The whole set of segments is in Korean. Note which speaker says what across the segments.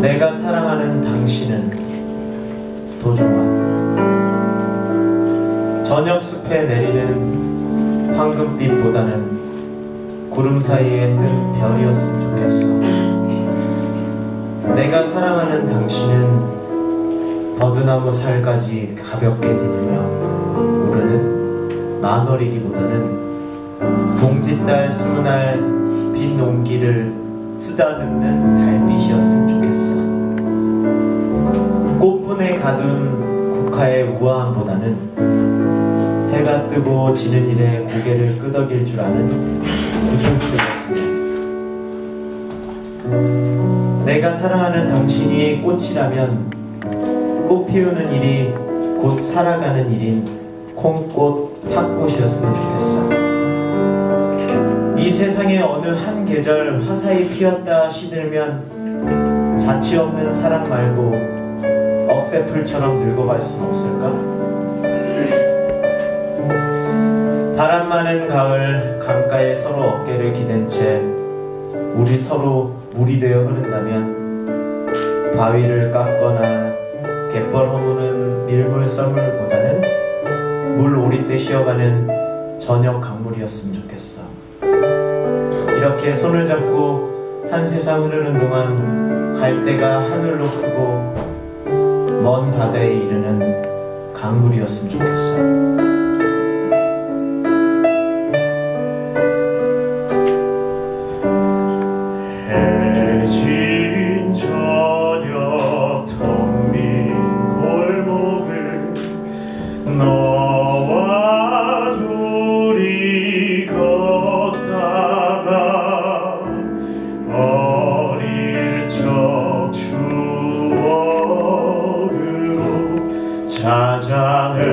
Speaker 1: 내가 사랑하는 당신은 도종아 저녁 숲에 내리는 황금빛보다는 구름 사이에 뜬 별이었으면 좋겠어. 내가 사랑하는 당신은 버드나무 살까지 가볍게 디디며 우리는 마너리기보다는 봉짓달 스무 날빈 농기를 쓰다듬는 달빛이었으면 좋겠어. 꽃분에 가둔 국화의 우아함보다는 해가 뜨고 지는 일에 고개를 끄덕일 줄 아는 구중풀이었으면 내가 사랑하는 당신이 꽃이라면 꽃 피우는 일이 곧 살아가는 일인 콩꽃 팥꽃이었으면 좋겠어. 이 세상의 어느 한 계절 화사히 피었다 시들면 자취 없는 사랑 말고 억새풀처럼 늙어갈 순 없을까? 바람 많은 가을 강가에 서로 어깨를 기댄 채 우리 서로 물이 되어 흐른다면 바위를 깎거나 갯벌 허무는 밀물 썰물보다는 물 오리 때 쉬어가는 저녁 강물이었으면 좋겠어. 이렇게 손을 잡고 한 세상 흐르는 동안 갈대가 하늘로 크고 먼 바다에 이르는 강물이었으면 좋겠어.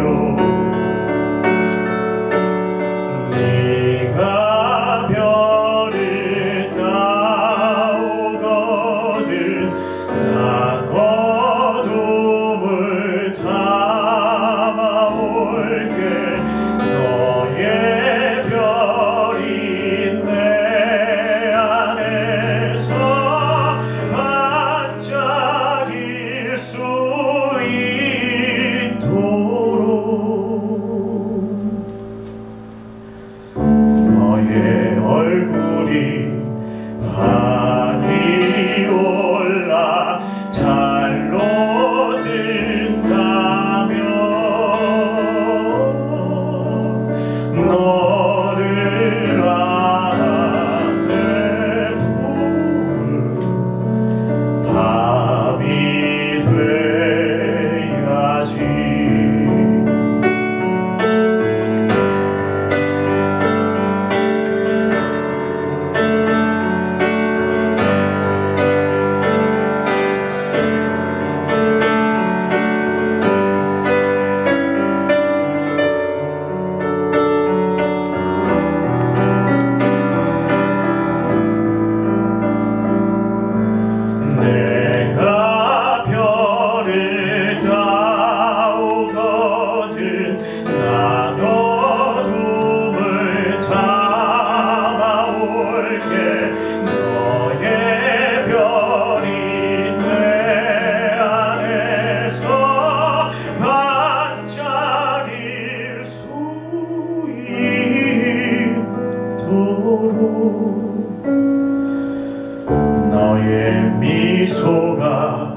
Speaker 2: Señor. 너의 미소가